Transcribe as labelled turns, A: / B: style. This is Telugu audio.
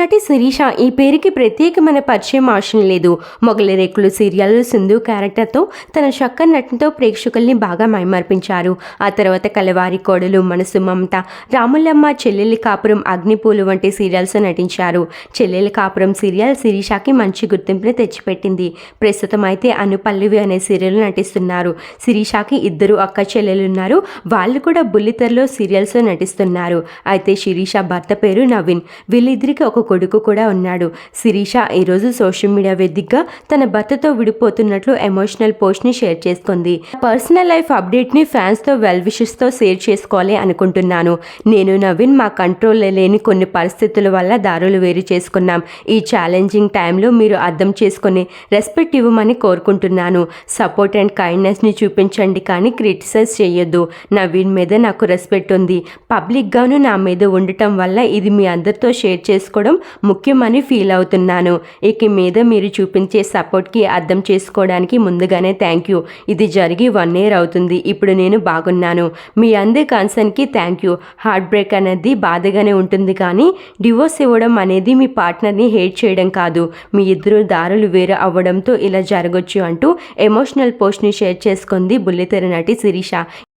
A: నటి శిరీష ఈ పేరుకి ప్రత్యేకమైన పరిచయం అవసరం లేదు. మొగలి రేకులు సీరియల్ సింధు క్యారెక్టర్తో తన చక్కని నటనతో ప్రేక్షకుల్ని బాగా మైమర్పించారు. ఆ తర్వాత కలవారి కోడలు మనసు మమత రాములమ్మ చెల్లెలి కాపురం అగ్నిపూలు వంటి సీరియల్స్ నటించారు. చెల్లెలి కాపురం సీరియల్ శిరీషకి మంచి గుర్తింపుని తెచ్చిపెట్టింది. ప్రస్తుతం అయితే అనుపల్లివి అనే సీరియల్ నటిస్తున్నారు. శిరీషకి ఇద్దరు అక్క చెల్లెలు ఉన్నారు. వాళ్ళు కూడా బుల్లితెరలో సీరియల్స్ నటిస్తున్నారు. అయితే శిరీష భర్త పేరు నవీన్. వీళ్ళిద్దరికి ఒక కొడుకు కూడా ఉన్నాడు. శిరీష ఈరోజు సోషల్ మీడియా వేదికగా తన భర్తతో విడిపోతున్నట్లు ఎమోషనల్ పోస్ట్ని షేర్ చేసుకుంది. పర్సనల్ లైఫ్ అప్డేట్ని ఫ్యాన్స్తో వెల్ విషెస్తో షేర్ చేసుకోవాలి అనుకుంటున్నాను. నేను నవీన్ మా కంట్రోల్ లేని కొన్ని పరిస్థితుల వల్ల దారులు వేరు చేసుకున్నాం. ఈ ఛాలెంజింగ్ టైంలో మీరు అర్థం చేసుకొని రెస్పెక్ట్ ఇవ్వమని కోరుకుంటున్నాను. సపోర్ట్ అండ్ కైండ్నెస్ని చూపించండి కానీ క్రిటిసైజ్ చేయొద్దు. నవీన్ మీద నాకు రెస్పెక్ట్ ఉంది. పబ్లిక్గాను నా మీద ఉండటం వల్ల ఇది మీ అందరితో షేర్ చేసుకోవడం ముఖ్యమని ఫీల్ అవుతున్నాను. ఇక మీద మీరు చూపించే సపోర్ట్కి అర్థం చేసుకోవడానికి ముందుగానే థ్యాంక్ యూ. ఇది జరిగి వన్ ఇయర్ అవుతుంది. ఇప్పుడు నేను బాగున్నాను. మీ అందరి కన్సర్న్కి థ్యాంక్ యూ. హార్ట్ బ్రేక్ అనేది బాధగానే ఉంటుంది కానీ డివోర్స్ ఇవ్వడం అనేది మీ పార్ట్నర్ని హేట్ చేయడం కాదు. మీ ఇద్దరు దారులు వేరు అవ్వడంతో ఇలా జరగొచ్చు అంటూ ఎమోషనల్ పోస్ట్ని షేర్ చేసుకుంది బుల్లితెర నటి శిరీష.